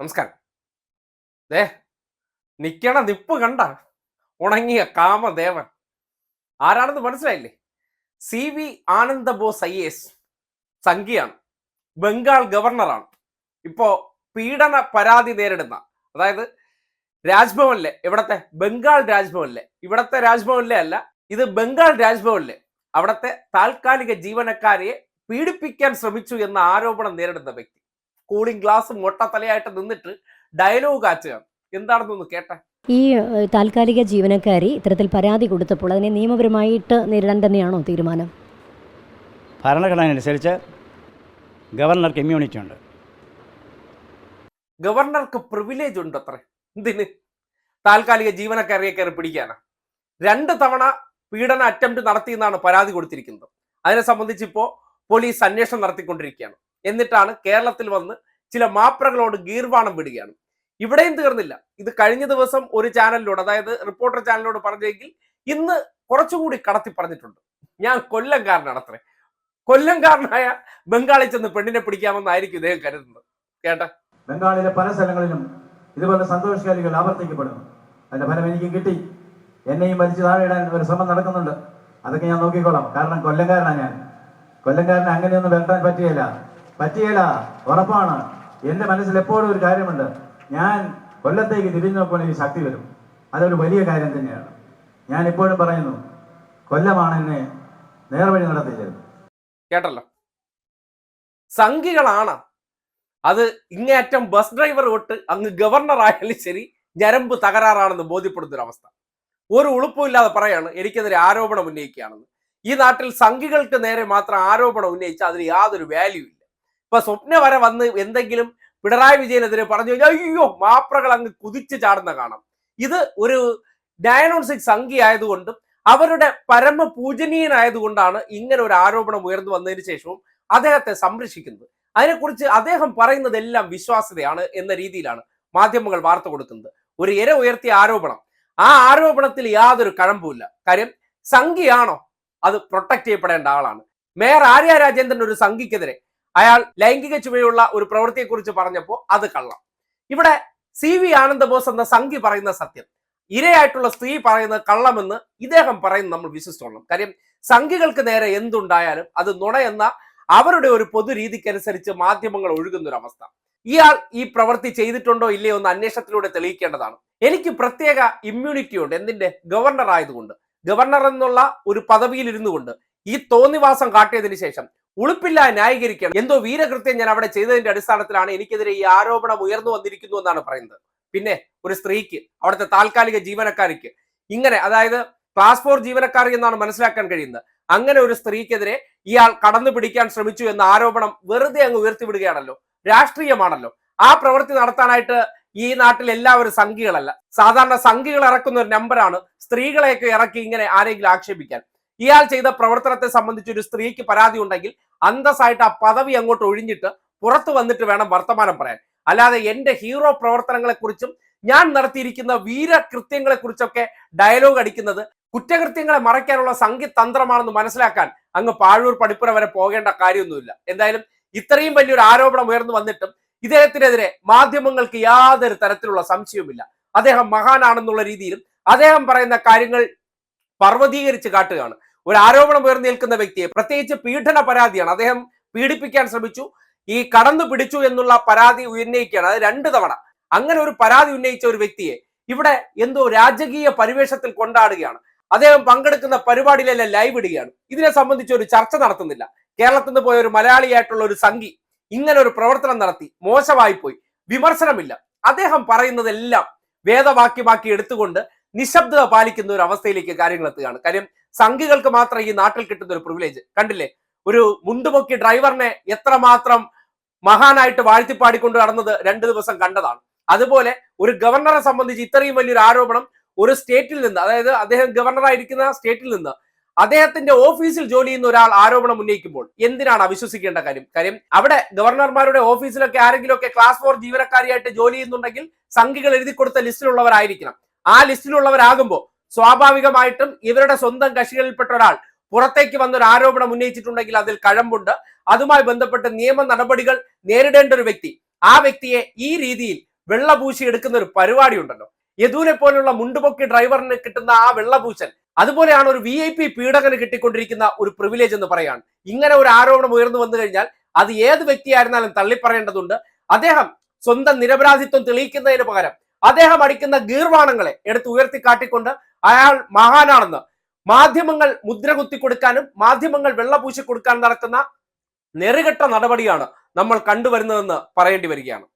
നമസ്കാരം. ദേ നിക്കണ നിപ്പ് കണ്ട ഉണങ്ങിയ കാമദേവൻ. ആരാണെന്ന് മനസ്സിലായില്ലേ? C V Ananda Bose I S സംഖ്യയാണ് ബംഗാൾ ഗവർണറാണ്. ഇപ്പോ പീഡന പരാതി നേരിടുന്ന അതായത് രാജ്ഭവനിലെ ഇവിടത്തെ ബംഗാൾ രാജ്ഭവനിലെ ഇവിടത്തെ രാജ്ഭവനിലെ അല്ല ഇത് ബംഗാൾ രാജ്ഭവനിലെ അവിടത്തെ താൽക്കാലിക ജീവനക്കാരെ പീഡിപ്പിക്കാൻ ശ്രമിച്ചു എന്ന ആരോപണം നേരിടുന്ന വ്യക്തി. കൂളിംഗ് ഗ്ലാസ് മൊട്ടത്തലയായിട്ട് നിന്നിട്ട് ഡയലോഗ് ആച്ചുകയാണ് എന്താണെന്നൊന്ന് കേട്ടെ? ഈ താൽക്കാലിക ജീവനക്കാരി ഇത്തരത്തിൽ പരാതി കൊടുത്തപ്പോൾ അതിനെ നിയമപരമായിട്ട് നേരിടാൻ തന്നെയാണോ തീരുമാനം? ഭരണഘടന അനുസരിച്ച് ഗവർണർക്ക് ഇമ്മ്യൂണിറ്റി ഉണ്ട്. ഗവർണർക്ക് പ്രിവിലേജ് ഉണ്ട് അത്ര എന്തിന്? താൽക്കാലിക ജീവനക്കാരിയെ കയറി പിടിക്കാനാ. രണ്ട് തവണ പീഡന അറ്റംപ്റ്റ് നടത്തി എന്നാണ് പരാതി കൊടുത്തിരിക്കുന്നത്. അതിനെ സംബന്ധിച്ച് ഇപ്പോ പോലീസ് അന്വേഷണം നടത്തിക്കൊണ്ടിരിക്കുകയാണ്. എന്നിട്ടാണ് കേരളത്തിൽ വന്ന് ചില മാപ്രകളോട് ഗീർവാണം വിടുകയാണ്. ഇവിടെയും തീർന്നില്ല. ഇത് കഴിഞ്ഞ ദിവസം ഒരു ചാനലിലൂടെ അതായത് റിപ്പോർട്ടർ ചാനലിനോട് പറഞ്ഞെങ്കിൽ ഇന്ന് കുറച്ചുകൂടി കടത്തി പറഞ്ഞിട്ടുണ്ട്. ഞാൻ കൊല്ലംകാരനാണ് അത്രേ കൊല്ലംകാരനായ ബംഗാളിൽ ചെന്ന് പെണ്ണിനെ പിടിക്കാമെന്നായിരിക്കും ഇദ്ദേഹം കരുതുന്നത്. കേട്ട? ബംഗാളിലെ പല സ്ഥലങ്ങളിലും ഇതുപോലെ സന്തോഷകാരികൾ ആവർത്തിക്കപ്പെടുന്നു. അതിന്റെ ഫലം എനിക്ക് കിട്ടി. എന്നെയും വലിച്ചു താഴെ ഇടാൻ ഒരു ശ്രമം നടക്കുന്നുണ്ട്. അതൊക്കെ ഞാൻ നോക്കിക്കോളാം. കാരണം കൊല്ലംകാരനാണ് ഞാൻ. കൊല്ലംകാരന് അങ്ങനെയൊന്നും വരട്ടാൻ പറ്റിയല്ല പറ്റിയല്ല ഉറപ്പാണ്. എന്റെ മനസ്സിൽ എപ്പോഴും ഒരു കാര്യമുണ്ട്. ഞാൻ കൊല്ലത്തേക്ക് തിരിഞ്ഞു നോക്കുമ്പോൾ എനിക്ക് ശക്തി വരും. അതൊരു വലിയ കാര്യം തന്നെയാണ്. ഞാൻ ഇപ്പോഴും പറയുന്നു കൊല്ലമാണ് എന്നെ നേർവഴി നടത്തിച്ചത്. കേട്ടല്ലോ? സംഘികളാണ്. അത് ഇങ്ങേറ്റം ബസ് ഡ്രൈവർ തൊട്ട് അങ്ങ് ഗവർണർ ആയാലും ശരി ഞരമ്പ് തകരാറാണെന്ന് ബോധ്യപ്പെടുന്ന ഒരു അവസ്ഥ ഒരു ഉളുപ്പുമില്ലാതെ പറയാണ് എനിക്കെതിരെ ആരോപണം ഉന്നയിക്കുകയാണെന്ന്. ഈ നാട്ടിൽ സംഘികൾക്ക് നേരെ മാത്രം ആരോപണം ഉന്നയിച്ചാൽ അതിന് യാതൊരു വാല്യൂ ഇല്ല. ഇപ്പൊ സ്വപ്ന വരെ വന്ന് എന്തെങ്കിലും പിണറായി വിജയനെതിരെ പറഞ്ഞു കഴിഞ്ഞാൽ അയ്യോ മാപ്രകൾ അങ്ങ് കുതിച്ചു ചാടുന്ന കാണാം. ഇത് ഒരു ഡയനോൺസിക് സംഘി ആയതുകൊണ്ടും അവരുടെ പരമ പൂജനീയനായതുകൊണ്ടാണ് ഇങ്ങനെ ഒരു ആരോപണം ഉയർന്നു വന്നതിന് ശേഷവും അദ്ദേഹത്തെ സംരക്ഷിക്കുന്നത്. അതിനെക്കുറിച്ച് അദ്ദേഹം പറയുന്നതെല്ലാം വിശ്വാസ്യതയാണ് എന്ന രീതിയിലാണ് മാധ്യമങ്ങൾ വാർത്ത കൊടുക്കുന്നത്. ഒരു ഇര ഉയർത്തിയ ആരോപണം. ആ ആരോപണത്തിൽ യാതൊരു കഴമ്പുമില്ല. കാര്യം സംഘിയാണോ? അത് പ്രൊട്ടക്ട് ചെയ്യപ്പെടേണ്ട ആളാണ്. മേയർ ആര്യ രാജേന്ദ്രൻ ഒരു സംഘിക്കെതിരെ അയാൾ ലൈംഗിക ചുവയുള്ള ഒരു പ്രവൃത്തിയെക്കുറിച്ച് പറഞ്ഞപ്പോൾ അത് കള്ളം. ഇവിടെ സി വി ആനന്ദബോസ് എന്ന സംഘി പറയുന്ന സത്യം. ഇരയായിട്ടുള്ള സ്ത്രീ പറയുന്നത് കള്ളമെന്ന് ഇദ്ദേഹം പറയുന്നത് നമ്മൾ വിശ്വസിച്ചോളണം. കാര്യം സംഘികൾക്ക് നേരെ എന്തുണ്ടായാലും അത് നുണയെന്ന അവരുടെ ഒരു പൊതു രീതിക്കനുസരിച്ച് മാധ്യമങ്ങൾ ഒഴുകുന്ന ഒരു അവസ്ഥ ഇയാൾ ഈ പ്രവൃത്തി ചെയ്തിട്ടുണ്ടോ ഇല്ലയോ എന്ന് അന്വേഷണത്തിലൂടെ തെളിയിക്കേണ്ടതാണ്. എനിക്ക് പ്രത്യേക ഇമ്മ്യൂണിറ്റി ഉണ്ട്. എന്തിന്റെ ഗവർണർ ആയതുകൊണ്ട്. ഗവർണർ എന്നുള്ള ഒരു പദവിയിൽ ഇരുന്നു കൊണ്ട് ഈ തോന്നിവാസം കാട്ടിയതിനു ശേഷം ഉളുപ്പില്ല ന്യായീകരിക്കണം. എന്തോ വീരകൃത്യം ഞാൻ അവിടെ ചെയ്തതിന്റെ അടിസ്ഥാനത്തിലാണ് എനിക്കെതിരെ ഈ ആരോപണം ഉയർന്നു വന്നിരിക്കുന്നു എന്നാണ് പറയുന്നത്. പിന്നെ ഒരു സ്ത്രീക്ക് അവിടുത്തെ താൽക്കാലിക ജീവനക്കാരിക്ക് ഇങ്ങനെ അതായത് പാസ്പോർട്ട് ഫോർ ജീവനക്കാർ എന്നാണ് മനസ്സിലാക്കാൻ കഴിയുന്നത്. അങ്ങനെ ഒരു സ്ത്രീക്കെതിരെ ഇയാൾ കടന്നു പിടിക്കാൻ ശ്രമിച്ചു എന്ന ആരോപണം വെറുതെ അങ്ങ് ഉയർത്തിവിടുകയാണല്ലോ രാഷ്ട്രീയമാണല്ലോ. ആ പ്രവൃത്തി നടത്താനായിട്ട് ഈ നാട്ടിൽ എല്ലാവരും സംഘികളല്ല. സാധാരണ സംഘികൾ ഇറക്കുന്ന ഒരു നമ്പറാണ് സ്ത്രീകളെയൊക്കെ ഇറക്കി ഇങ്ങനെ ആരെങ്കിലും ആക്ഷേപിക്കാൻ. ഇയാൾ ചെയ്ത പ്രവർത്തനത്തെ സംബന്ധിച്ച് ഒരു സ്ത്രീക്ക് പരാതി ഉണ്ടെങ്കിൽ അന്തസ്സായിട്ട് ആ പദവി അങ്ങോട്ട് ഒഴിഞ്ഞിട്ട് പുറത്തു വന്നിട്ട് വേണം വർത്തമാനം പറയാൻ. അല്ലാതെ എന്റെ ഹീറോ പ്രവർത്തനങ്ങളെ കുറിച്ചും ഞാൻ നടത്തിയിരിക്കുന്ന വീരകൃത്യങ്ങളെ കുറിച്ചൊക്കെ ഡയലോഗ് അടിക്കുന്നത് കുറ്റകൃത്യങ്ങളെ മറയ്ക്കാനുള്ള സംഘിതന്ത്രമാണെന്ന് മനസ്സിലാക്കാൻ അങ്ങ് പാഴൂർ പടിപ്പുര വരെ പോകേണ്ട കാര്യമൊന്നുമില്ല. എന്തായാലും ഇത്രയും വലിയൊരു ആരോപണം ഉയർന്നു വന്നിട്ടും ഇദ്ദേഹത്തിനെതിരെ മാധ്യമങ്ങൾക്ക് യാതൊരു തരത്തിലുള്ള സംശയവുമില്ല. അദ്ദേഹം മഹാനാണെന്നുള്ള രീതിയിലും അദ്ദേഹം പറയുന്ന കാര്യങ്ങൾ പർവതീകരിച്ച് കാട്ടുകയാണ്. ഒരു ആരോപണം ഉയർന്നു നിൽക്കുന്ന വ്യക്തിയെ പ്രത്യേകിച്ച് പീഡന പരാതിയാണ് അദ്ദേഹം പീഡിപ്പിക്കാൻ ശ്രമിച്ചു. ഈ കടന്നു പിടിച്ചു എന്നുള്ള പരാതി ഉന്നയിക്കുകയാണ്. അത് രണ്ട് തവണ. അങ്ങനെ ഒരു പരാതി ഉന്നയിച്ച ഒരു വ്യക്തിയെ ഇവിടെ എന്തോ രാജകീയ പരിവേഷത്തിൽ കൊണ്ടാടുകയാണ്. അദ്ദേഹം പങ്കെടുക്കുന്ന പരിപാടിയിലെല്ലാം ലൈവ് ഇടുകയാണ്. ഇതിനെ സംബന്ധിച്ച് ഒരു ചർച്ച നടത്തുന്നില്ല. കേരളത്തിൽ നിന്ന് പോയ ഒരു മലയാളിയായിട്ടുള്ള ഒരു സംഘി ഇങ്ങനെ ഒരു പ്രവർത്തനം നടത്തി. മോശമായി പോയി വിമർശനമില്ല. അദ്ദേഹം പറയുന്നതെല്ലാം വേദവാക്യമാക്കി എടുത്തുകൊണ്ട് നിശബ്ദത പാലിക്കുന്ന ഒരു അവസ്ഥയിലേക്ക് കാര്യങ്ങൾ എത്തുകയാണ്. കാര്യം സംഘികൾക്ക് മാത്രം ഈ നാട്ടിൽ കിട്ടുന്ന ഒരു പ്രിവിലേജ് കണ്ടില്ലേ? ഒരു മുണ്ടുപൊക്കി ഡ്രൈവറിനെ എത്രമാത്രം മഹാനായിട്ട് വാഴ്ത്തിപ്പാടിക്കൊണ്ട് നടന്നത് രണ്ടു ദിവസം കണ്ടതാണ്. അതുപോലെ ഒരു ഗവർണറെ സംബന്ധിച്ച് ഇത്രയും വലിയൊരു ആരോപണം ഒരു സ്റ്റേറ്റിൽ നിന്ന് അതായത് അദ്ദേഹം ഗവർണറായിരിക്കുന്ന സ്റ്റേറ്റിൽ നിന്ന് അദ്ദേഹത്തിന്റെ ഓഫീസിൽ ജോലി ചെയ്യുന്ന ഒരാൾ ആരോപണം ഉന്നയിക്കുമ്പോൾ എന്തിനാണ് അവിശ്വസിക്കേണ്ട കാര്യം? കാര്യം അവിടെ ഗവർണർമാരുടെ ഓഫീസിലൊക്കെ ആരെങ്കിലും ഒക്കെ ക്ലാസ് ഫോർ ജീവനക്കാരിയായിട്ട് ജോലി ചെയ്യുന്നുണ്ടെങ്കിൽ സംഘികൾ എഴുതി കൊടുത്ത ലിസ്റ്റിലുള്ളവരായിരിക്കണം. ആ ലിസ്റ്റിലുള്ളവരാകുമ്പോൾ സ്വാഭാവികമായിട്ടും ഇവരുടെ സ്വന്തം കക്ഷികളിൽപ്പെട്ട ഒരാൾ പുറത്തേക്ക് വന്ന ഒരു ആരോപണം ഉന്നയിച്ചിട്ടുണ്ടെങ്കിൽ അതിൽ കഴമ്പുണ്ട്. അതുമായി ബന്ധപ്പെട്ട് നിയമ നടപടികൾ നേരിടേണ്ട ഒരു വ്യക്തി ആ വ്യക്തിയെ ഈ രീതിയിൽ വെള്ളപൂശി എടുക്കുന്ന ഒരു പരിപാടി ഉണ്ടല്ലോ യദൂനെ പോലുള്ള മുണ്ടുപൊക്കി ഡ്രൈവറിന് കിട്ടുന്ന ആ വെള്ളപൂശൽ അതുപോലെയാണ് ഒരു വി ഐ പി പീഡകന് കിട്ടിക്കൊണ്ടിരിക്കുന്ന ഒരു പ്രിവിലേജ് എന്ന് പറയാണ് ഇങ്ങനെ ഒരു ആരോപണം ഉയർന്നു വന്നു കഴിഞ്ഞാൽ അത് ഏത് വ്യക്തിയായിരുന്നാലും തള്ളിപ്പറയേണ്ടതുണ്ട്. അദ്ദേഹം സ്വന്തം നിരപരാധിത്വം തെളിയിക്കുന്നതിന് പകരം അദ്ദേഹം അടിക്കുന്ന ഗീർവാണങ്ങളെ എടുത്ത് ഉയർത്തി കാട്ടിക്കൊണ്ട് അയാൾ മഹാനാണെന്ന് മാധ്യമങ്ങൾ മുദ്ര കുത്തി കൊടുക്കാനും മാധ്യമങ്ങൾ വെള്ളപൂശി കൊടുക്കാനും നടക്കുന്ന നെറുകെട്ട നടപടിയാണ് നമ്മൾ കണ്ടുവരുന്നതെന്ന് പറയേണ്ടി വരികയാണ്.